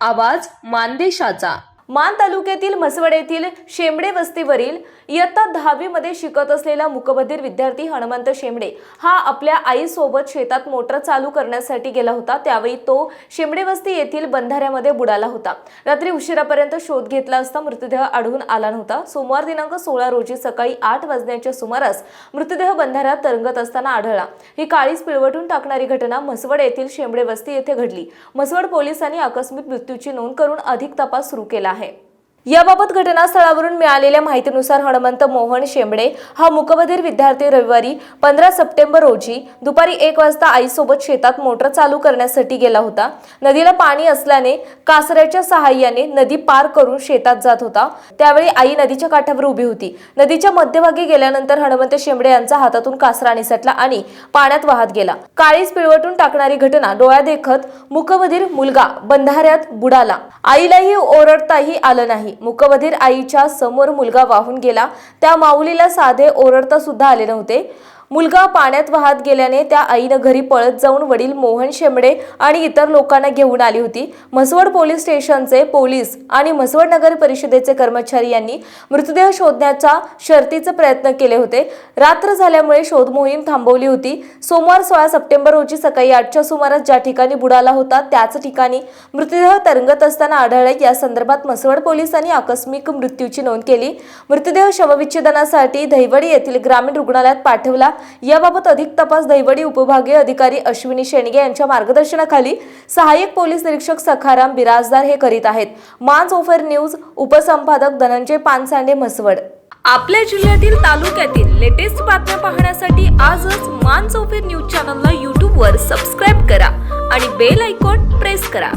आवाज मानदेशाचा. मान तालुक्यातील म्हसवड येथील शेंबडे वस्तीवरील इयत्ता दहावीमध्ये शिकत असलेला मुकबधीर विद्यार्थी हनुमंत शेंबडे हा आपल्या आईसोबत शेतात मोटर चालू करण्यासाठी गेला होता. त्यावेळी तो शेंबडे वस्ती येथील बंधाऱ्यामध्ये बुडाला होता. रात्री उशिरापर्यंत शोध घेतला असता मृतदेह आढळून आला नव्हता. सोमवार दिनांक सोळा रोजी सकाळी आठ वाजण्याच्या सुमारास मृतदेह बंधाऱ्यात तरंगत असताना आढळला. ही काळीच पिळवटून टाकणारी घटना म्हसवड येथील शेंबडे वस्ती येथे घडली. म्हसवड पोलिसांनी आकस्मिक मृत्यूची नोंद करून अधिक तपास सुरू केला. है याबाबत घटनास्थळावरून मिळालेल्या माहितीनुसार हनुमंत मोहन शेंबडे हा मुकबधीर विद्यार्थी रविवारी पंधरा सप्टेंबर रोजी दुपारी एक वाजता आईसोबत शेतात मोटर चालू करण्यासाठी गेला होता. नदीला पाणी असल्याने कासऱ्याच्या सहाय्याने नदी पार करून शेतात जात होता. त्यावेळी आई नदीच्या काठावर उभी होती. नदीच्या मध्यभागी गेल्यानंतर हनुमंत शेंबडे यांचा हातातून कासरा निसटला आणि पाण्यात वाहत गेला. काळीच पिळवटून टाकणारी घटना डोळ्या देखत मुकबधीर मुलगा बंधाऱ्यात बुडाला. आईलाही ओरडताही आलं नाही. मुकबधीर आईच्या समोर मुलगा वाहून गेला. त्या माऊलीला साधे ओरडता सुद्धा आले नव्हते. मुलगा पाण्यात वाहत गेल्याने त्या आईनं घरी पळत जाऊन वडील मोहन शेंबडे आणि इतर लोकांना घेऊन आली होती. म्हसवड पोलीस स्टेशनचे पोलीस आणि म्हसवड नगर परिषदेचे कर्मचारी यांनी मृतदेह शोधण्याच्या शर्तीचे प्रयत्न केले होते. रात्र झाल्यामुळे शोध मोहीम थांबवली होती. सोमवार सोळा सप्टेंबर रोजी सकाळी आठच्या सुमारास ज्या ठिकाणी बुडाला होता त्याच ठिकाणी मृतदेह तरंगत असताना आढळले. या संदर्भात म्हसवड पोलिसांनी आकस्मिक मृत्यूची नोंद केली. मृतदेह शवविच्छेदनासाठी दहिवडी येथील ग्रामीण रुग्णालयात पाठवला. याबाबत अधिक तपास दहिवडी उपविभागीय अधिकारी अश्विनी शेंडगे यांच्या मार्गदर्शनाखाली सहाय्यक पोलीस निरीक्षक सखाराम बिराजदार हे करीत आहेत. मांज ओफर न्यूज उपसंपादक धनंजय पानसांडे म्हसवड. आपल्या जिल्ह्यातील तालुक्यातील लेटेस्ट बातम्या पाहण्यासाठी आजच मान चौफेर न्यूज चॅनलला यूट्यूबवर सबस्क्राईब करा आणि बेल आयकॉन प्रेस करा.